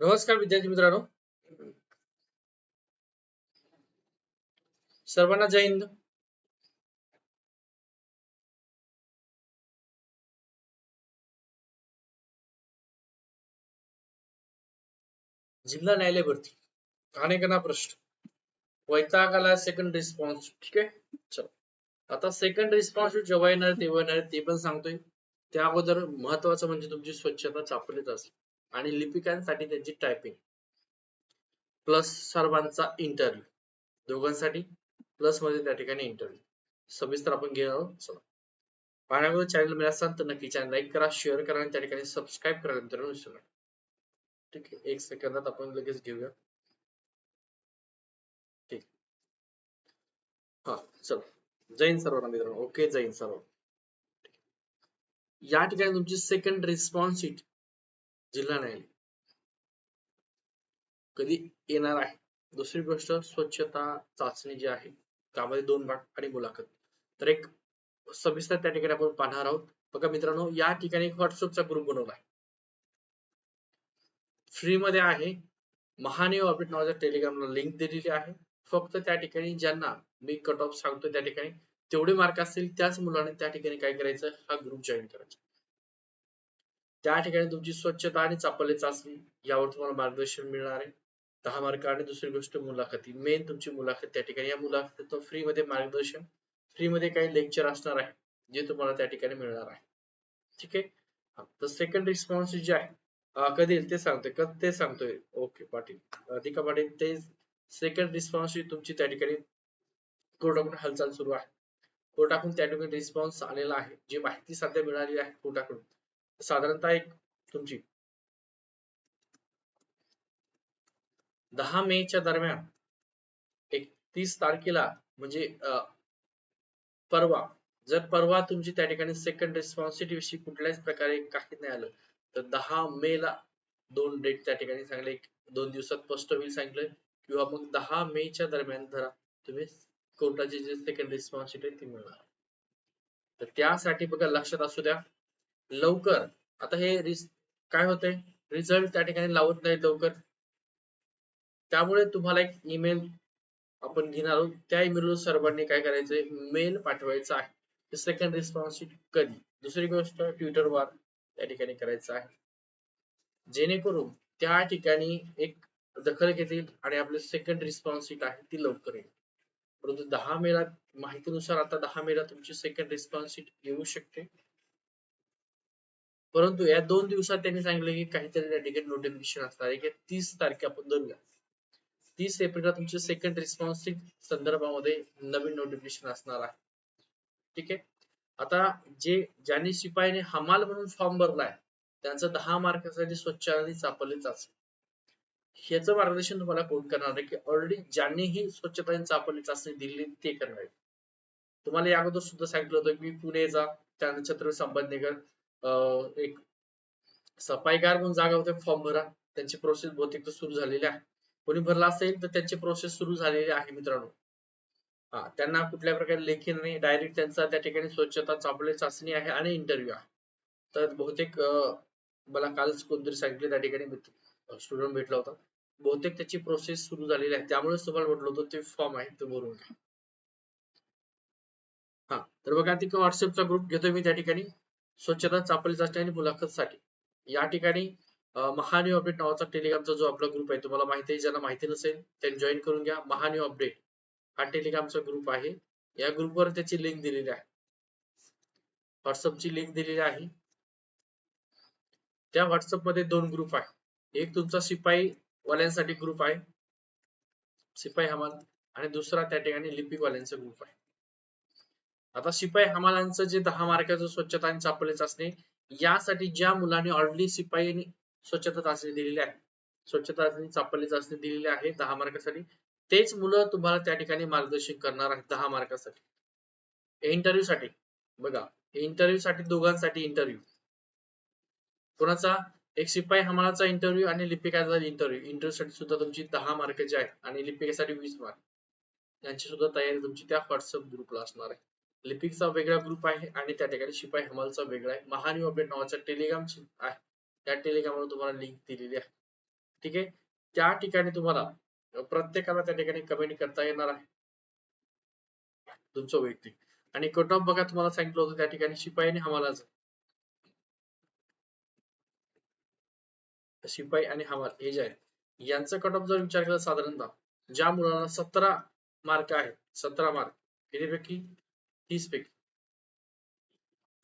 नमस्कार विद्यार्थी मित्रांनो. सर्वांना जय हिंद. जिल्हा न्यायालय भरती. ठाणेकणा प्रश्न. वैताग आला सेकंड रिस्पॉन्स ठीक आहे? चलो. आता सेकंड रिस्पॉन्स जेव्हा येणार तेव्हा येणार ते पण सांगतोय. त्या अगोदर महत्वाचं म्हणजे तुमची स्वच्छता चापलीच असेल. आणि लिपिकांसाठी त्यांची टायपिंग प्लस सर्वांचा इंटरव्ह्यू दोघांसाठी प्लसमध्ये त्या ठिकाणी इंटरव्ह्यू सविस्तर आपण घेणार आहोत. चला. पाहण्यामध्ये चॅनल मिळत असाल तर नक्की चॅनल लाईक करा शेअर करा आणि त्या ठिकाणी सबस्क्राईब करा मित्रांनो विसरू नका. ठीक आहे. एक सेकंदात आपण लगेच घेऊया. ठीक. हा चला. जैन सर्वांना मित्रांनो. ओके जैन सर्व या ठिकाणी तुमची सेकंड रिस्पॉन्स शीट जिल्हा न्यायालय. कधी येणार आहे? दुसरी गोष्ट स्वच्छता चाचणी जी आहे त्यामध्ये दोन भाग आणि मुलाखत. तर एक सविस्तर त्या ठिकाणी आपण पाहणार आहोत. बघा मित्रांनो या ठिकाणी व्हॉट्सअपचा ग्रुप बनवला आहे. फ्री मध्ये आहे महानेव अपडेट नावाच्या टेलिग्रामला लिंक दिलेली आहे. फक्त त्या ठिकाणी ज्यांना मी कट ऑफ सांगतो त्या ठिकाणी तेवढे मार्क असतील त्याच मुलाने त्या ठिकाणी काय करायचं? हा ग्रुप जॉईन करायचा. त्या ठिकाणी तुमची स्वच्छता आणि चापल्य चाचणी यावर तुम्हाला मार्गदर्शन मिळणार आहे. दहा मार्क आणि दुसरी गोष्ट मुलाखती. मेन तुमची मुलाखत त्या ठिकाणी. या मुलाखतीत फ्री मध्ये मार्गदर्शन फ्री मध्ये काही लेक्चर असणार आहे जे तुम्हाला त्या ठिकाणी मिळणार आहे. ठीक आहे? तर सेकंड रिस्पॉन्स जे आहे कधी येईल ते सांगतोय. ते सांगतोय? ओके पाटील. अधिका पाटील ते सेकंड रिस्पॉन्स तुमची त्या ठिकाणी कोर्टाकडून हालचाल सुरू आहे. कोर्टाकडून त्या ठिकाणी रिस्पॉन्स आलेला आहे. जी माहिती सध्या मिळाली आहे कोर्टाकडून. साधारणतः एक तुमची. दहा मे च्या दरम्यान एकतीस तारखेला म्हणजे परवा जर परवा तुमची त्या ठिकाणी सेकंड विषयी कुठल्याच प्रकारे काही नाही आलं तर दहा मे ला दोन डेट त्या ठिकाणी सांगले दोन दिवसात स्पष्ट होईल सांगितलंय किंवा मग दहा मे च्या दरम्यान धरा तुम्ही कोर्टाची जे सेकंड रिस्पॉन्सिबिलिटी ती मिळणार. तर त्यासाठी बघा लक्षात असू द्या लवकर. आता हे काय होतंय रिझल्ट त्या ठिकाणी लावत नाही लवकर. त्यामुळे तुम्हाला एक ईमेल आपण घेणार आहोत. त्या ईमेलवर सर्वांनी काय करायचंय मेल पाठवायचा आहे. सेकंड रिस्पॉन्स कधी? दुसरी गोष्ट ट्विटरवर त्या ठिकाणी करायचं आहे. जेणेकरून त्या ठिकाणी एक दखल घेतील आणि आपली सेकंड रिस्पॉन्स आहे ती लवकर येईल. परंतु दहा मेला माहितीनुसार आता दहा मेला तुमची सेकंड रिस्पॉन्स येऊ शकते. परंतु या दोन दिवसात त्यांनी सांगितलं की काहीतरी त्या ठिकाणी नोटिफिकेशन असणार आहे की तीस तारखे आपण धरूया. तीस एप्रिलला तुमचे सेकंड रिस्पॉन्स संदर्भामध्ये नवीन नोटिफिकेशन असणार आहे. ठीक आहे? आता जे ज्यांनी शिपाईने हमाल म्हणून फॉर्म भरलाय त्यांचं दहा मार्कासाठी स्वच्छ आणि चापले चाचणी ह्याचं मार्गदर्शन तुम्हाला कोण करणार आहे? की ऑलरेडी ज्यांनीही स्वच्छता आणि चापली चाचणी दिली ते करणार आहे तुम्हाला या अगोदर सुद्धा सांगितलं होतं की पुणेचा त्यानंतर छत्रपती संभाजीनगर एक सफाईगार म्हणून जागा होते फॉर्म भरा. त्यांची प्रोसेस बहुतेक सुरू झालेली आहे. कोणी भरला असेल तर त्यांची प्रोसेस सुरू झालेली आहे मित्रांनो. हा त्यांना कुठल्या प्रकारे लेखी नाही डायरेक्ट त्यांचा त्या ठिकाणी स्वच्छता चापले चाचणी आहे आणि इंटरव्ह्यू आहे. तर बहुतेक मला कालच कोणतरी सांगितले त्या ठिकाणी स्टुडंट भेटला होता. बहुतेक त्याची प्रोसेस सुरू झालेली आहे. त्यामुळेच तुम्हाला म्हटलं होतं ते फॉर्म आहे ते भरून घ्या. हा तर बघा तिथे व्हॉट्सअपचा ग्रुप घेतोय मी त्या ठिकाणी. स्वच्छता चापली चाचणी आणि मुलाखतसाठी. या ठिकाणी महान्यू अपडेट नावाचा टेलिग्रामचा जो आपला ग्रुप आहे तुम्हाला माहिती आहे ज्यांना माहिती नसेल त्यांनी जॉईन करून घ्या. महान्यू अपडेट हा टेलिग्रामचा ग्रुप आहे. या ग्रुपवर त्याची लिंक दिलेली आहे. व्हॉट्सअपची लिंक दिलेली आहे. त्या व्हॉट्सअपमध्ये दोन ग्रुप आहे. एक तुमचा शिपाई वाल्यांसाठी ग्रुप आहे. शिपाई हमाल. आणि दुसरा त्या ठिकाणी लिपिक वाल्यांचा ग्रुप आहे. आता शिपाई हमालांचं जे दहा मार्काचं स्वच्छता आणि चापले चाचणी यासाठी ज्या मुलांनी ऑलरेडी शिपाई स्वच्छता चाचणी दिलेली आहे स्वच्छता चाचणी चापले चाचणी दिलेली आहे दहा मार्कासाठी तेच मुलं तुम्हाला त्या ठिकाणी मार्गदर्शन करणार आहेत दहा मार्कासाठी. इंटरव्ह्यू साठी बघा इंटरव्ह्यू साठी दोघांसाठी इंटरव्ह्यू कोणाचा? एक शिपाई हमालाचा इंटरव्ह्यू आणि लिपिकाचा इंटरव्ह्यू इंटरव्ह्यू साठी सुद्धा तुमची दहा मार्क जे आहेत आणि लिपिकेसाठी वीस मार्क. यांची सुद्धा तयारी तुमची त्या व्हॉट्सअप ग्रुपला असणार आहे. लिपिकचा वेगळा ग्रुप आहे आणि त्या ठिकाणी शिपाई हमालचा वेगळा आहे. महान्यू अपडेट नावाचा टेलिग्राम आहे. त्या टेलिग्रामवर तुम्हाला लिंक दिलेली आहे. ठीक आहे? त्या ठिकाणी तुम्हाला प्रत्येकाला त्या ठिकाणी कमेंट करता येणार आहे. तुमचं वैयक्तिक. आणि कट ऑफ बघा तुम्हाला सांगितलं होतं त्या ठिकाणी शिपाई आणि हमालाचं. शिपाई आणि हमाल हे जे आहे यांचं कट ऑफ जर विचार केला साधारणतः ज्या मुलांना सतरा मार्क आहेत सतरा मार्क कितीपैकी? तीस पैकी.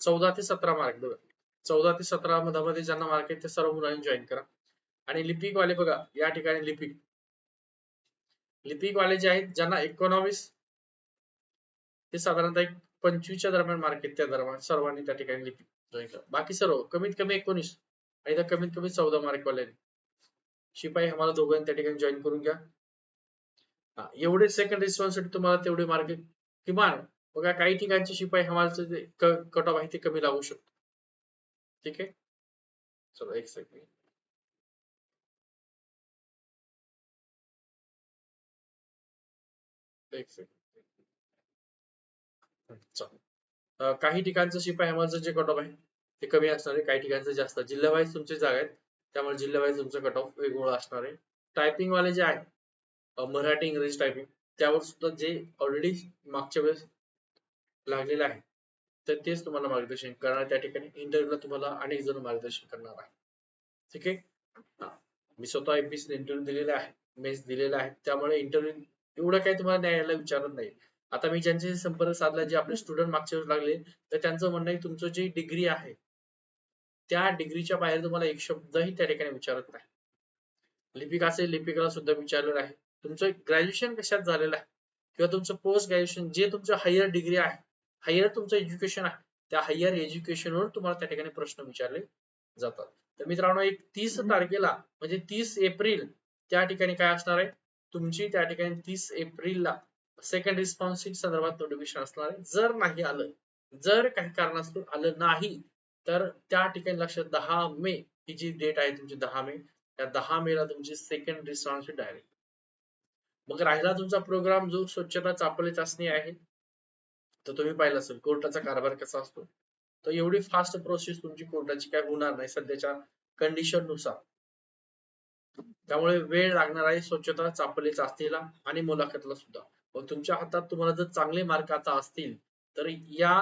चौदा ते सतरा मार्क बघा. चौदा ते सतरा मधामध्ये ज्यांना मार्क आहेत ते सर्व मुलांनी जॉईन करा. आणि लिपिक वाले बघा या ठिकाणी लिपिक. लिपिक वाले जे आहेत ज्यांना एकोणावीस ते साधारणतः एक पंचवीसच्या दरम्यान मार्क आहेत त्या दरम्यान सर्वांनी त्या ठिकाणी लिपिक जॉईन करा. बाकी सर्व कमीत कमी एकोणीस आणि त्या कमीत कमी चौदा मार्क वाले शिपाई आम्हाला दोघांनी त्या ठिकाणी जॉईन करून घ्या. एवढे सेकंड रिस्पॉन्सिबिलिटी तुम्हाला तेवढे मार्क किमान बघा काही ठिकाणचे शिपाई हमालचं कट ऑफ आहे ते कमी लागू शकतो. ठीक आहे? चलो एक सेकंड एक सेकंड काही ठिकाणचं शिपाई हमालचं जे कट ऑफ आहे ते कमी असणार आहे काही ठिकाणचं जास्त. जिल्हावाईज तुमचे जागा आहेत त्यामुळे जिल्हावाईज तुमचं कट ऑफ वेगवेगळं असणार आहे. टायपिंग वाले जे आहे मराठी इंग्रजी टायपिंग त्यावर सुद्धा जे ऑलरेडी मागच्या वेळेस लागलेलं आहे. तर तेच तुम्हाला मार्गदर्शन करणार त्या ठिकाणी इंटरव्ह्यूला तुम्हाला अनेक जण मार्गदर्शन करणार आहे. ठीक आहे? मी स्वतः एमपीसी इंटरव्ह्यू दिलेला आहे. मेस दिलेला आहे त्यामुळे इंटरव्ह्यू एवढं काही तुम्हाला न्यायाला विचारत नाही. आता मी ज्यांचे संपर्क साधला जे आपले स्टुडंट मागच्या वेळेस लागले तर त्यांचं म्हणणं आहे तुमचं जी डिग्री आहे त्या डिग्रीच्या बाहेर तुम्हाला एक शब्दही त्या ठिकाणी विचारत नाही. लिपिक असेल लिपिकाला सुद्धा विचारलेलं आहे. तुमचं ग्रॅज्युएशन कशात झालेलं आहे? किंवा तुमचं पोस्ट ग्रॅज्युएशन जे तुमचं हायर डिग्री आहे हायर तुमचं एज्युकेशन आहे त्या हायर एज्युकेशनवर तुम्हाला त्या ठिकाणी प्रश्न विचारले जातात. तर मित्रांनो एक तीस तारखेला म्हणजे तीस एप्रिल त्या ठिकाणी काय असणार आहे? तुमची त्या ठिकाणी तीस एप्रिलला सेकंड रिस्पॉन्सिंग संदर्भात नोटिफिकेशन असणार आहे. जर नाही आलं जर काही कारणास्तव आलं नाही तर त्या ठिकाणी लक्षात दहा मे ही जी डेट आहे तुमची दहा मे त्या दहा मे ला तुमची सेकंड रिस्पॉन्सिंग डायरेक्ट मग राहिला तुमचा प्रोग्राम जो स्वच्छता चापली चाचणी आहे तर तुम्ही पाहिलं असेल कोर्टाचा कारभार कसा असतो? तर एवढी फास्ट प्रोसेस तुमची कोर्टाची काय होणार नाही सध्याच्या कंडिशननुसार. त्यामुळे वेळ लागणार आहे स्वच्छता चापले चाचणीला आणि मुलाखतला सुद्धा. मग तुमच्या हातात तुम्हाला जर चांगले मार्क आता असतील तर या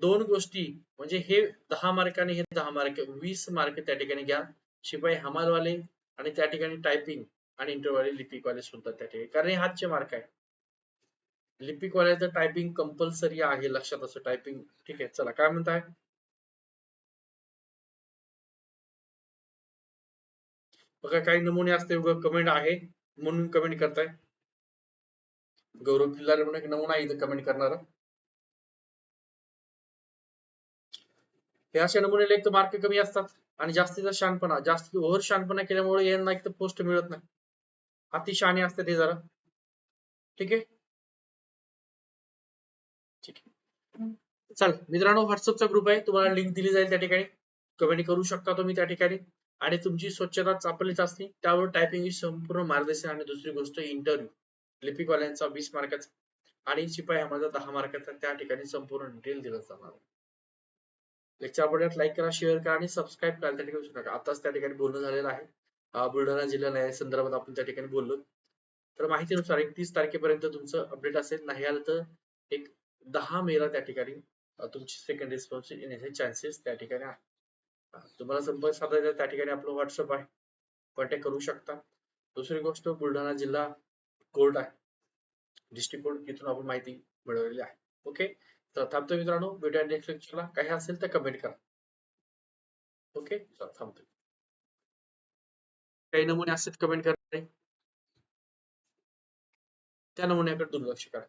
दोन गोष्टी म्हणजे हे दहा मार्काने हे दहा मार्क वीस मार्क त्या ठिकाणी घ्या. शिपाई हमालवाले आणि त्या ठिकाणी टायपिंग आणि इंटरव्ह्यू लिपिकवाले सुद्धा त्या ठिकाणी. कारण हे हातचे मार्क आहे लिपिकवाल्याचं टायपिंग कंपल्सरी आहे लक्षात असं टायपिंग ठीक आहे चला काय म्हणताय? बघा काही नमुने असते कमेंट आहे म्हणून कमेंट करताय. गौरव किल्लारे म्हणून एक नमुना आहे इथं कमेंट करणार. हे असे नमुने एक तर मार्क कमी असतात आणि जास्तीचा शानपणा जास्त ओव्हर शानपणा केल्यामुळे यांना एक तर पोस्ट मिळत नाही. अतिशहाणी असते ते जरा. ठीक आहे ठीक आहे चल मित्रांनो व्हॉट्सअपचा ग्रुप आहे. तुम्हाला लिंक दिली जाईल त्या ठिकाणी. कमेंट करू शकता तुम्ही त्या ठिकाणी. आणि तुमची स्वच्छता चापलीच असते त्यावर टायपिंग संपूर्ण मार्गदर्शन आणि दुसरी गोष्ट इंटरव्ह्यू लिपिकवाल्यांचा वीस मार्काचा आणि शिपाई माझा दहा मार्काचा त्या ठिकाणी संपूर्ण डिटेल दिलं जाणार लेक्चर आवडल्यास लाईक करा शेअर करा आणि सबस्क्राईब करा त्या ठिकाणी नका. आताच त्या ठिकाणी बोलणं झालेलं आहे. बुलढाणा जिल्हा न्याय संदर्भात आपण त्या ठिकाणी बोललो. तर माहितीनुसार एकतीस तारखेपर्यंत तुमचं अपडेट असेल. नाही आलं तर एक दहा मेला त्या ठिकाणी तुमची सेकंड रिस्पॉन्स येण्याचे चान्सेस त्या ठिकाणी आहे. तुम्हाला संपर्क साधायचा त्या ठिकाणी आपलं व्हॉट्सअप आहे. कॉन्टॅक्ट करू शकता. दुसरी गोष्ट बुलढाणा जिल्हा कोर्ट आहे. डिस्ट्रिक्ट कोर्ट इथून आपण माहिती मिळवलेली आहे. ओके तर थांबतो मित्रांनो भेटूया नेक्स्ट लेक्चरला काही असेल तर कमेंट करा. ओके चला थांबतो काही नमुने असतात कमेंट करणारे त्या नमुन्याकडे दुर्लक्ष करा.